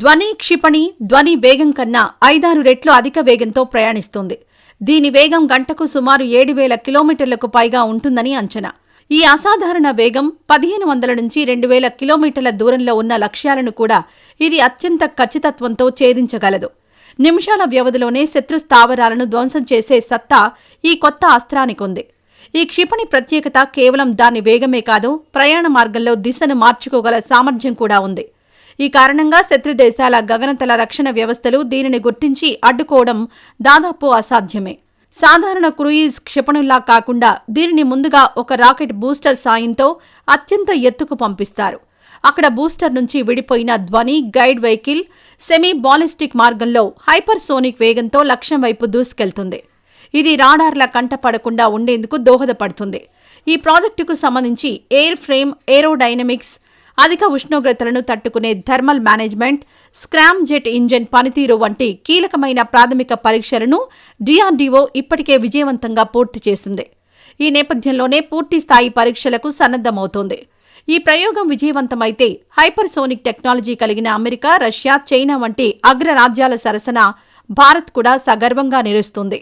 ధ్వని క్షిపణి ధ్వని వేగం కన్నా ఐదారు రెట్లు అధిక వేగంతో ప్రయాణిస్తుంది. దీని వేగం గంటకు సుమారు ఏడు వేల కిలోమీటర్లకు పైగా ఉంటుందని అంచనా. ఈ అసాధారణ వేగం పదిహేను వందల నుంచి రెండు వేల కిలోమీటర్ల దూరంలో ఉన్న లక్ష్యాలను కూడా ఇది అత్యంత ఖచ్చితత్వంతో ఛేదించగలదు. నిమిషాల వ్యవధిలోనే శత్రు స్థావరాలను ధ్వంసం చేసే సత్తా ఈ కొత్త అస్త్రానికుంది ఈ క్షిపణి ప్రత్యేకత కేవలం దాని వేగమే కాదు ప్రయాణ మార్గంలో దిశను మార్చుకోగల సామర్థ్యం కూడా ఉంది. ఈ కారణంగా శత్రు దేశాల గగనతల రక్షణ వ్యవస్థలు దీనిని గుర్తించి అడ్డుకోవడం దాదాపు అసాధ్యమే. సాధారణ క్రూయిజ్ క్షిపణుల్లా కాకుండా దీనిని ముందుగా ఒక రాకెట్ బూస్టర్ సాయంతో అత్యంత ఎత్తుకు పంపిస్తారు. అక్కడ బూస్టర్ నుంచి విడిపోయిన ధ్వని గైడ్ వెహికల్ సెమీ బాలిస్టిక్ మార్గంలో హైపర్సోనిక్ వేగంతో లక్ష్యం వైపు దూసుకెళ్తుంది. ఇది రాడార్ల కంటపడకుండా ఉండేందుకు దోహదపడుతుంది. ఈ ప్రాజెక్టుకు సంబంధించి ఎయిర్ ఫ్రేమ్ ఏరోడైనమిక్స్ అధిక ఉష్ణోగ్రతలను తట్టుకునే thermal management scramjet engine పనితీరు వంటి కీలకమైన ప్రాథమిక పరీక్షలను డిఆర్డీఓ ఇప్పటికే విజయవంతంగా పూర్తి చేసింది. ఈ నేపథ్యంలోనే పూర్తి స్థాయి పరీక్షలకు సన్నద్దమవుతోంది ఈ ప్రయోగం విజయవంతమైతే హైపర్సోనిక్ టెక్నాలజీ కలిగిన అమెరికా రష్యా చైనా వంటి అగ్రరాజ్యాల సరసన భారత్ కూడా సగర్వంగా నిలుస్తుంది.